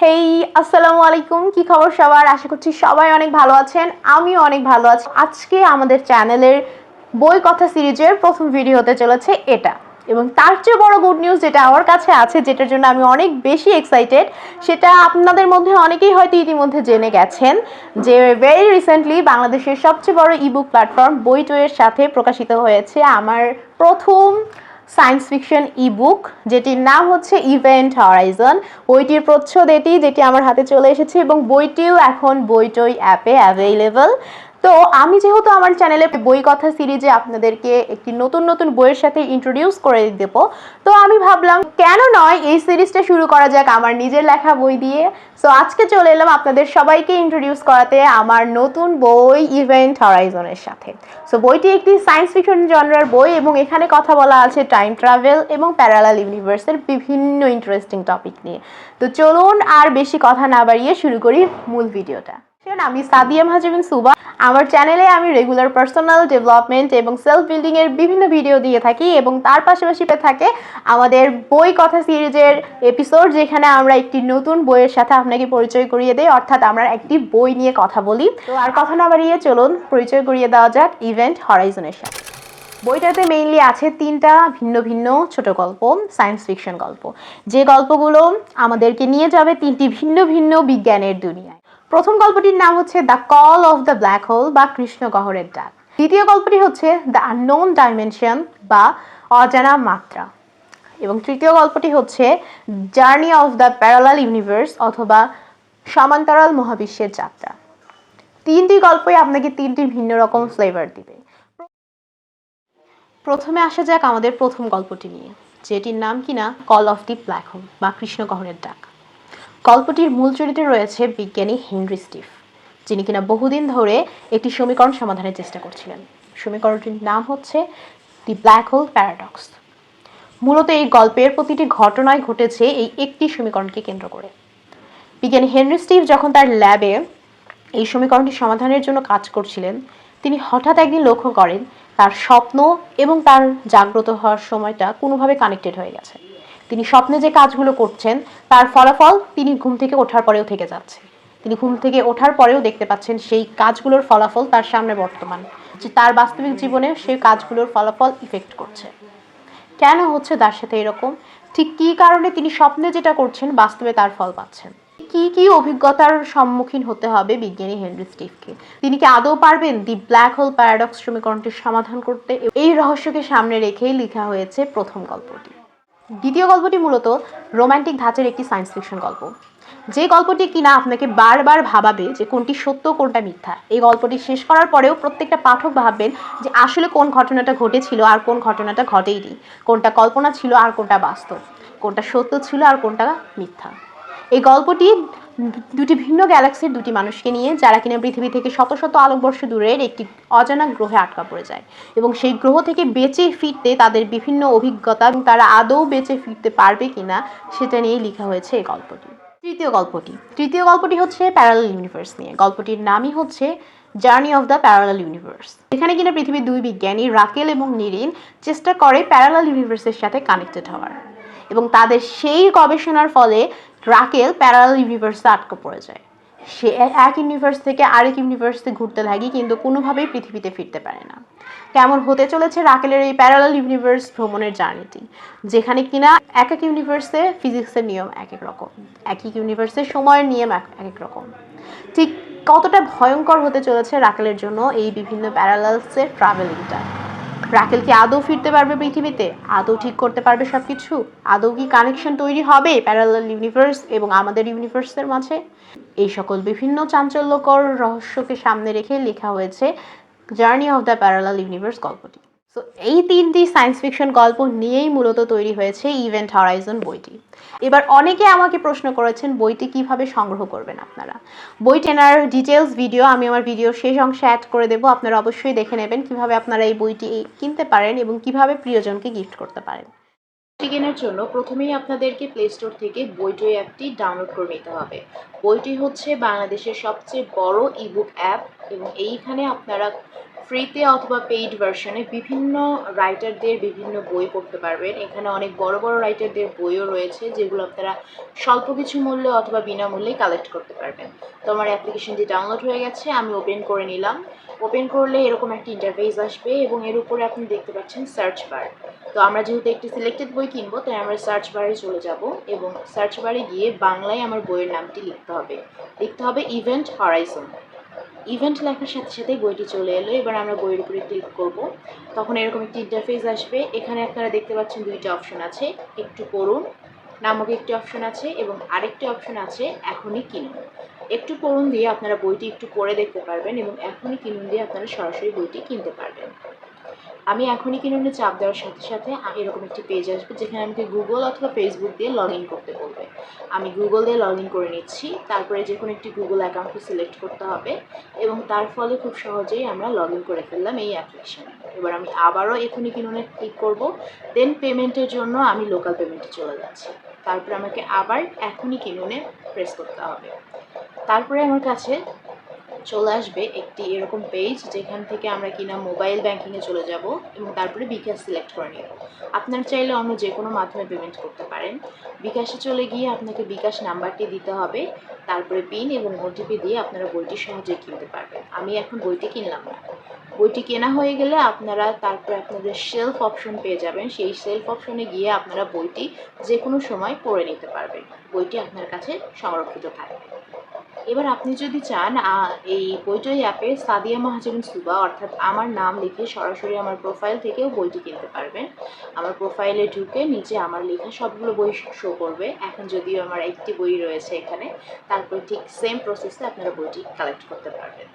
হেই আসসালামু আলাইকুম। কি খবর সবার? আশা করছি সবাই অনেক ভালো আছেন। আমিও অনেক ভালো আছি। আজকে আমাদের চ্যানেলের বই কথা সিরিজের প্রথম ভিডিও হতে চলেছে এটা। এবং তার চেয়ে বড় গুড নিউজ যেটা আমার কাছে আছে, যেটার জন্য আমি অনেক বেশি এক্সাইটেড সেটা আপনাদের মধ্যে অনেকেই হয়তো ইতিমধ্যে জেনে গেছেন যে ভেরি রিসেন্টলি বাংলাদেশের সবচেয়ে বড় ইবুক প্ল্যাটফর্ম বইটইয়ের সাথে প্রকাশিত হয়েছে আমার প্রথম সায়েন্স ফিকশন ই বুক যেটির নাম হচ্ছে ইভেন্ট হরাইজন। বইটির প্রচ্ছদ এটি, যেটি আমার হাতে চলে এসেছে এবং বইটিও এখন বইটই অ্যাপে অ্যাভেলেবল তো আমি যেহেতু আমার চ্যানেলে বই কথা সিরিজে আপনাদেরকে একটি নতুন নতুন বইয়ের সাথে ইন্ট্রোডিউস করে দেব, তো আমি ভাবলাম কেন নয় এই সিরিজটা শুরু করা যাক আমার নিজের লেখা বই দিয়ে। সো আজকে চলে এলাম আপনাদের সবাইকে ইন্ট্রোডিউস করাতে আমার নতুন বই ইভেন্ট হরাইজনের সাথে। সো বইটি একটি সায়েন্স ফিকশন জনরার বই এবং এখানে কথা বলা আছে টাইম ট্রাভেল এবং প্যারালাল ইউনিভার্সের বিভিন্ন ইন্টারেস্টিং টপিক নিয়ে। তো চলুন আর বেশি কথা না বাড়িয়ে শুরু করি মূল ভিডিওটা আমি সাদিয়া মাহাজিবিন সুবা। আমার চ্যানেলে আমি রেগুলার পার্সোনাল ডেভেলপমেন্ট এবং সেলফ বিল্ডিং এর বিভিন্ন ভিডিও দিয়ে থাকি এবং তার পাশাপাশি থাকে আমাদের বই কথা সিরিজের এপিসোড, যেখানে আমরা একটি নতুন বইয়ের সাথে আপনাকে পরিচয় করিয়ে দেই। অর্থাৎ আমরা একটি বই নিয়ে কথা বলি। তো আর কথা না বাড়িয়ে চলুন, পরিচয় করিয়ে দেওয়া যাক ইভেন্ট হরাইজনের সাথে। বইটাতে মেইনলি আছে তিনটা ভিন্ন ভিন্ন ছোট গল্প সায়েন্স ফিকশন গল্প। যে গল্পগুলো আমাদেরকে নিয়ে যাবে তিনটি ভিন্ন ভিন্ন বিজ্ঞানের দুনিয়ায়। প্রথম গল্পটির নাম হচ্ছে the call of the black hole বা কৃষ্ণ গহরের ডাক। দ্বিতীয় গল্পটি হচ্ছে দ্য আননোন ডাইমেনশন বা অজানা মাত্রা। এবং তৃতীয় গল্পটি হচ্ছে journey of the parallel universe অথবা সমান্তরাল মহাবিশ্বের যাত্রা। তিনটি গল্পই আপনাকে তিনটি ভিন্ন রকম ফ্লেভার দিবে। প্রথমে আসা যাক আমাদের প্রথম গল্পটি নিয়ে, যেটির নাম কিনা call of the black hole বা কৃষ্ণগহরের ডাক। গল্পটির মূল চরিত্রে রয়েছে বিজ্ঞানী হেনরি স্টিভ যিনি কিনা বহুদিন ধরে একটি সমীকরণ সমাধানের চেষ্টা করছিলেন। সমীকরণটির নাম হচ্ছে দি ব্ল্যাক হোল প্যারাডক্স মূলত এই গল্পের প্রতিটি ঘটনায় ঘটেছে এই একটি সমীকরণকে কেন্দ্র করে। বিজ্ঞানী হেনরি স্টিভ যখন তার ল্যাবে এই সমীকরণটি সমাধানের জন্য কাজ করছিলেন, তিনি হঠাৎ একদিন লক্ষ্য করেন, তার স্বপ্ন এবং তার জাগ্রত হওয়ার সময়টা কোনোভাবে কানেক্টেড হয়ে গেছে। তিনি স্বপ্নে যে কাজগুলো করছেন, তার ফলাফল তিনি ঘুম থেকে ওঠার পরেও থেকে যাচ্ছে। তিনি ঘুম থেকে ওঠার পরেও দেখতে পাচ্ছেন সেই কাজগুলোর ফলাফল তার সামনে বর্তমান, যে তার বাস্তবিক জীবনে সেই কাজগুলোর ফলাফল ইফেক্ট করছে। কেন হচ্ছে তার সাথে এরকম? ঠিক কী কারণে তিনি স্বপ্নে যেটা করছেন, বাস্তবে তার ফল পাচ্ছেন? কি কি অভিজ্ঞতার সম্মুখীন হতে হবে বিজ্ঞানী হেনরি স্টিভকে তিনি কি আদৌ পারবেন দি ব্ল্যাক হোল প্যারাডক্স সমীকরণটির সমাধান করতে এই রহস্যকে সামনে রেখেই লেখা হয়েছে প্রথম গল্পটি। দ্বিতীয় গল্পটি মূলত রোম্যান্টিক ধাঁচের একটি সায়েন্স ফিকশন গল্প। যে গল্পটি কিনা আপনাকে বারবার ভাবাবে যে কোনটি সত্য, কোনটা মিথ্যা। এই গল্পটি শেষ করার পরেও প্রত্যেকটা পাঠক ভাববেন যে আসলে কোন ঘটনাটা ঘটেছিল আর কোন ঘটনাটা ঘটেইনি। কোনটা কল্পনা ছিল আর কোনটা বাস্তব। কোনটা সত্য ছিল আর কোনটা মিথ্যা। এই গল্পটি দুটি ভিন্ন গ্যালাক্সির দুটি মানুষকে নিয়ে, যারা কিনা পৃথিবী থেকে শত শত আলোকবর্ষ দূরের একটি অজানা গ্রহে আটকা পড়ে যায়। এবং সেই গ্রহ থেকে বেঁচে ফিরতে তাদের বিভিন্ন অভিজ্ঞতা এবং তারা আদৌ বেঁচে ফিরতে পারবে কিনা, সেটা নিয়েই লেখা হয়েছে এই গল্পটি। তৃতীয় গল্পটি। তৃতীয় গল্পটি হচ্ছে প্যারালাল ইউনিভার্স নিয়ে। গল্পটির নামই হচ্ছে journey of the parallel universe এখানে কিনা পৃথিবীর দুই বিজ্ঞানী রাকেল এবং নিরিন চেষ্টা করে প্যারালাল ইউনিভার্সের সাথে কানেক্টেড হওয়ার। এবং তাদের সেই গবেষণার ফলে রাকেল প্যারালাল ইউনিভার্সে আটকা পড়ে যায়। সে এক ইউনিভার্স থেকে আরেক ইউনিভার্সে ঘুরতে থাকে কিন্তু কোনোভাবেই পৃথিবীতে ফিরতে পারে না। কেমন হতে চলেছে রাকেলের এই প্যারালাল ইউনিভার্স ভ্রমণের জার্নিটি, যেখানে কিনা এক এক ইউনিভার্সে ফিজিক্সের নিয়ম এক এক রকম, এক এক ইউনিভার্সে সময়ের নিয়ম এক এক রকম। ঠিক কতটা ভয়ঙ্কর হতে চলেছে রাকেলের জন্য এই বিভিন্ন প্যারালালসের ট্রাভেলিংটা রাকেল কি আদৌ ফিরতে পারবে পৃথিবীতে? আদৌ ঠিক করতে পারবে সব কিছু আদৌ কি কানেকশন তৈরি হবে প্যারালাল ইউনিভার্স এবং আমাদের ইউনিভার্সের মাঝে? এই সকল বিভিন্ন চাঞ্চল্যকর রহস্যকে সামনে রেখে লেখা হয়েছে journey of the parallel universe গল্পটি। সো এই তিনটি সায়েন্স ফিকশন গল্প নিয়েই মূলত তৈরি হয়েছে ইভেন্ট হরাইজন বইটি। এবার অনেকে আমাকে প্রশ্ন করেছেন, বইটি কীভাবে সংগ্রহ করবেন আপনারা? বই কেনার ডিটেলস ভিডিও আমি আমার ভিডিও শেষ অংশে অ্যাড করে দেবো। আপনারা অবশ্যই দেখে নেবেন কীভাবে আপনারা এই বইটি কিনতে পারেন এবং কীভাবে প্রিয়জনকে গিফট করতে পারেন। বইটি কেনার জন্য প্রথমেই আপনাদেরকে প্লে স্টোর থেকে বইটই অ্যাপটি ডাউনলোড করে নিতে হবে। বইটি হচ্ছে বাংলাদেশের সবচেয়ে বড় ইবুক অ্যাপ এবং এইখানে আপনারা ফ্রিতে অথবা পেইড ভার্সনে বিভিন্ন রাইটারদের বিভিন্ন বই পড়তে পারবেন। এখানে অনেক বড় বড় রাইটারদের বইও রয়েছে, যেগুলো আপনারা স্বল্প কিছু মূল্যে অথবা বিনামূল্যে কালেক্ট করতে পারবেন। তো আমার অ্যাপ্লিকেশনটি ডাউনলোড হয়ে গেছে, আমি ওপেন করে নিলাম। ওপেন করলে এরকম একটা ইন্টারফেস আসবে এবং এর উপরে আপনি দেখতে পাচ্ছেন সার্চ বার তো আমরা যেহেতু একটি সিলেক্টেড বই কিনবো, তাই আমরা সার্চ বারে চলে যাব এবং সার্চ বারে গিয়ে বাংলায় আমার বইয়ের নামটি লিখতে হবে। লিখতে হবে ইভেন্ট হরাইজন ইভেন্ট লেখার সাথে সাথে বইটি চলে এলো। এবার আমরা বইয়ের উপরে ক্লিক করব। তখন এরকম একটি ইন্টারফেস আসবে। এখানে আপনারা দেখতে পাচ্ছেন দুইটা অপশন আছে। একটু পড়ুন, নামক একটি অপশন আছে এবং আরেকটি অপশন আছে, এখনই কিনুন। একটু পড়ুন দিয়ে আপনারা বইটি একটু পড়ে দেখতে পারবেন এবং এখনই কিনুন দিয়ে আপনারা সরাসরি বইটি কিনতে পারবেন। আমি এখনই কিনুনে চাপ দেওয়ার সাথে সাথে এরকম একটি পেজ আসবে যেখানে আমাকে গুগল অথবা ফেসবুক দিয়ে লগ ইন করতে বলবে। আমি গুগল দিয়ে লগ ইন করে নিচ্ছি, তারপরে যে কোনো একটি গুগল অ্যাকাউন্টকে সিলেক্ট করতে হবে এবং তার ফলে খুব সহজেই আমরা লগ ইন করে ফেললাম এই অ্যাপ্লিকেশনে এবার আমি আবারও এখনই কিনুনে ক্লিক করব দেন পেমেন্টের জন্য আমি লোকাল পেমেন্টে চলে যাচ্ছি। তারপরে আমাকে আবার এখনই কিনুনে প্রেস করতে হবে। তারপরে আমার কাছে চলে আসবে একটি এরকম পেজ যেখান থেকে আমরা কিনা মোবাইল ব্যাংকিংয়ে চলে যাব এবং তারপরে বিকাশ সিলেক্ট করে নেব। আপনারা চাইলে অন্য যে কোনো মাধ্যমে পেমেন্ট করতে পারেন। বিকাশে চলে গিয়ে আপনাকে বিকাশ নাম্বারটি দিতে হবে, তারপরে পিন এবং ওটিপি দিয়ে আপনারা বইটি সহজে কিনতে পারবেন। আমি এখন বইটি কিনলাম না। বইটি কেনা হয়ে গেলে আপনারা তারপরে আপনাদের সেলফ অপশন পেয়ে যাবেন। সেই সেলফ অপশনে গিয়ে আপনারা বইটি যে কোনো সময় পড়ে নিতে পারবেন। বইটি আপনার কাছে সংরক্ষিত থাকবে। এবার আপনি যদি চান এই বইটাই অ্যাপে সাদিয়া মাহাজরিন সুবা, অর্থাৎ আমার নাম লিখে সরাসরি আমার প্রোফাইল থেকেও বইটি কিনতে পারবেন। আমার প্রোফাইলে ঢুকে নিচে আমার লেখা সবগুলো বই শো করবে। এখন যদিও আমার একটি বই রয়েছে এখানে, তারপর ঠিক সেম প্রসেসে আপনারা বইটি কালেক্ট করতে পারবেন।